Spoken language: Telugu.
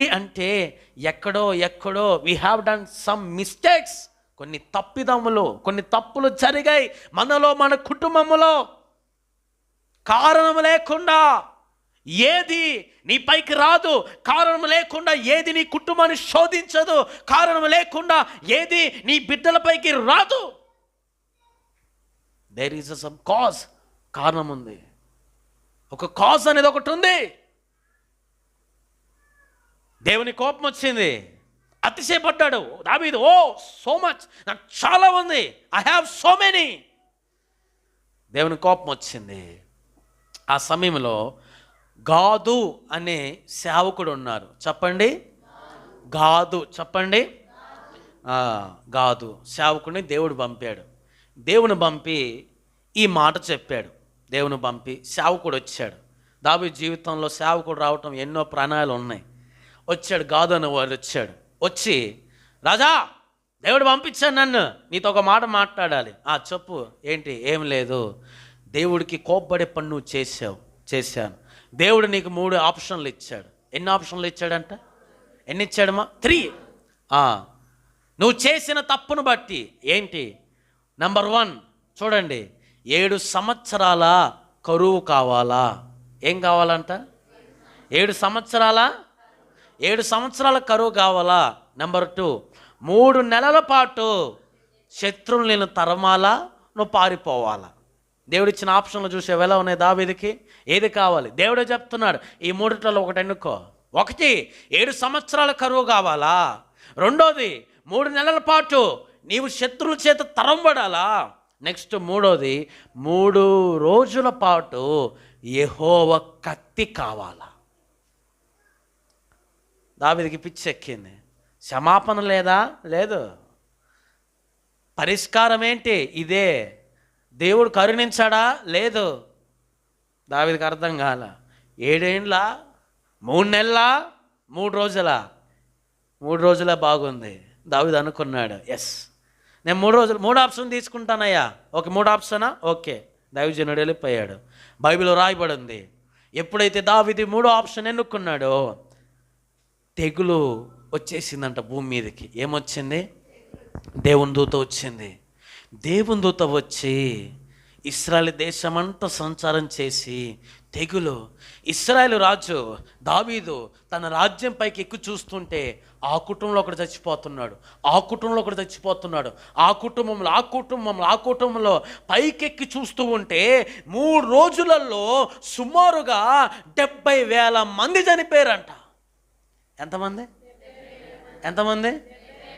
అంటే ఎక్కడో ఎక్కడో we have done some mistakes కొన్ని తప్పిదములు కొన్ని తప్పులు జరిగాయి మనలో మన కుటుంబంలో కారణం లేకుండా ఏది నీ పైకి రాదు కారణం లేకుండా ఏది నీ కుటుంబాన్ని శోధించదు కారణం లేకుండా ఏది నీ బిడ్డలపైకి రాదు. దేర్ ఈజ్ సమ్ కాజ్ కారణం ఉంది. ఒక కాజ్ అనేది ఒకటి ఉంది. దేవుని కోపం వచ్చింది. అతిశయపడ్డాడు. Dabidu oh so much. నాకు చాలా ఉంది. I have so many. దేవుని కోపం వచ్చింది. ఆ సమయంలో గాదు అనే సేవకుడు ఉన్నారు. చెప్పండి. గాదు. చెప్పండి. గాదు. సేవకుడిని దేవుడు పంపాడు. దేవుని పంపి ఈ మాట చెప్పాడు. దేవుని పంపి సేవకుడు వచ్చాడు. దాబీ జీవితంలో సేవకుడు రావటం ఎన్నో ప్రాణాలు ఉన్నాయి. వచ్చాడు గాదు అనేవాడు వచ్చాడు. వచ్చి రాజా దేవుడు పంపించాడు నన్ను. నీతో ఒక మాట మాట్లాడాలి. ఆ చెప్పు. ఏంటి? ఏం లేదు. దేవుడికి కోప్పడే పని నువ్వు చేసావు చేశాను. దేవుడు నీకు మూడు ఆప్షన్లు ఇచ్చాడు. ఎన్ని ఆప్షన్లు ఇచ్చాడంట? ఎన్ని ఇచ్చాడమ్మా? త్రీ. నువ్వు చేసిన తప్పును బట్టి. ఏంటి? నెంబర్ వన్ చూడండి. ఏడు సంవత్సరాల కరువు కావాలా? ఏం కావాలంట? ఏడు సంవత్సరాల ఏడు సంవత్సరాల కరువు కావాలా? నెంబర్ టూ మూడు నెలల పాటు శత్రువులు నేను తరమాలా? నువ్వు పారిపోవాలా? దేవుడిచ్చిన ఆప్షన్లు చూసే ఎలా ఉన్నాయి దావీదికి? ఏది కావాలి? దేవుడే చెప్తున్నాడు. ఈ మూడిట్లలో ఒకటి ఎన్నుకో. ఒకటి ఏడు సంవత్సరాల కరువు కావాలా? రెండోది మూడు నెలల పాటు నీవు శత్రువుల చేత తరంబడాలా నెక్స్ట్ మూడోది మూడు రోజుల పాటు ఎహోవ కత్తి కావాలా? దావిదికి పిచ్చి ఎక్కింది. క్షమాపణ లేదా? లేదు. పరిష్కారం ఏంటి? ఇదే. దేవుడు కరుణించాడా? లేదు. దావిదికి అర్థం కాల. ఏడేండ్ల? మూడు నెలల? మూడు రోజుల? మూడు రోజుల బాగుంది. దావిది అనుకున్నాడు. ఎస్ నేను మూడు రోజులు మూడు ఆప్షన్ తీసుకుంటానయ్యా. ఓకే మూడు ఆప్షనా? ఓకే. దైవజనుడు వెళ్ళిపోయాడు. బైబిల్ రాయబడింది. ఎప్పుడైతే దావిది మూడో ఆప్షన్ ఎన్నుకున్నాడో తెగులు వచ్చేసిందంట భూమి మీదకి. ఏమొచ్చింది? దేవుని దూత వచ్చింది. దేవుని దూత వచ్చి ఇస్రాయల్ దేశమంతా సంచారం చేసి తెగులు ఇస్రాయల్ రాజు దావీదు తన రాజ్యం పైకి ఎక్కువ చూస్తుంటే ఆ కుటుంబంలో ఒకడు చచ్చిపోతున్నాడు ఆ కుటుంబంలో ఒకడు చచ్చిపోతున్నాడు ఆ కుటుంబంలో ఆ కుటుంబంలో ఆ కుటుంబంలో పైకెక్కి చూస్తూ ఉంటే మూడు రోజులలో సుమారుగా డెబ్బై వేల మంది చనిపోయారంట. ఎంతమంది? ఎంతమంది?